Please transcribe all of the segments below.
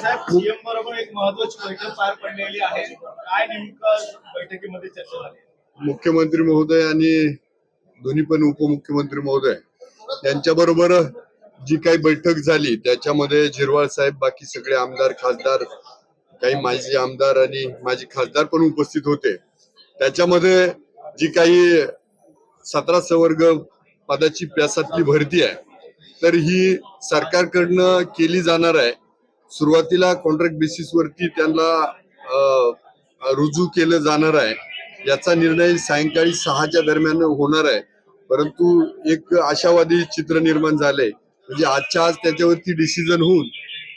साहेब CM बरोबर एक महत्वाची बैठक पार पडलेली आहे. काय नेमकं बैठकीमध्ये चर्चा झाली? मुख्यमंत्री महोदय आणि दोन्ही पण उपमुख्यमंत्री महोदय यांच्याबरोबर जी काही बैठक झाली त्याच्यामध्ये झिरवाळ साहेब बाकी सगळे आमदार खासदार काही माजी आमदार आणि माजी खासदार पण उपस्थित होते. त्याच्यामध्ये जी काही सतरा सवर्ग पदाची प्यासातली भरती आहे तर ही सरकारकडनं केली जाणार आहे. सुरुवातीला कॉन्ट्रॅक्ट बेसिसवरती त्यांना रुजू केलं जाणार आहे. याचा निर्णय सायंकाळी सहाच्या दरम्यान होणार आहे. परंतु एक आशावादी चित्र निर्माण झालंय. म्हणजे आजच्या आज त्याच्यावरती डिसिजन होऊन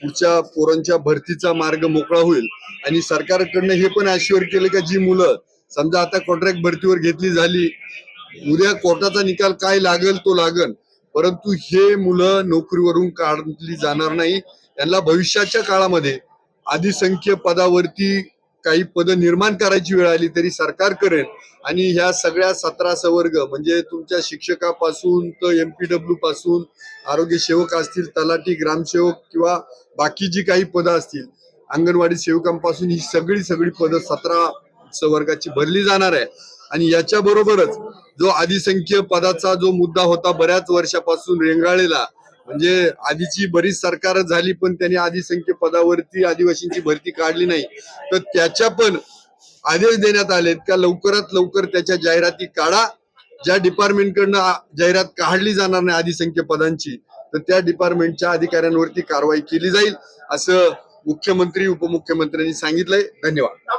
पुढच्या पोरांच्या भरतीचा मार्ग मोकळा होईल. आणि सरकारकडनं हे पण अश्युअर केलं का जी मुलं समजा आता कॉन्ट्रॅक्ट भरतीवर घेतली झाली उद्या कोर्टाचा निकाल काय लागेल तो लागल. परंतु हे मुलं नोकरीवरून काढली जाणार नाही. यांना भविष्याच्या काळामध्ये अधिसंख्य पदावरती काही पद निर्माण करायची वेळ आली तरी सरकार करेल. आणि ह्या सगळ्या सतरा सवर्ग म्हणजे तुमच्या शिक्षकापासून तर एमपीडब्ल्यू पासून आरोग्य सेवक असतील तलाठी ग्रामसेवक किंवा बाकी जी काही पदं असतील अंगणवाडी सेवकांपासून ही सगळी सगळी पदं सतरा सवर्गाची भरली जाणार आहे. आणि याच्या बरोबरच जो अधिसंख्य पदाचा जो मुद्दा होता बऱ्याच वर्षापासून रेंगाळलेला म्हणजे आधीची बरीच सरकार झाली पण त्यांनी अधिसंख्य पदावरती आदिवासींची भरती काढली नाही. तर त्याच्या पण आदेश देण्यात आलेत का लवकरात लवकर त्याच्या जाहिराती काढा. ज्या डिपार्टमेंटकडनं जाहिरात काढली जाणार नाही अधिसंख्य पदांची तर त्या डिपार्टमेंटच्या अधिकाऱ्यांवरती कारवाई केली जाईल असं मुख्यमंत्री उपमुख्यमंत्र्यांनी सांगितलंय. धन्यवाद.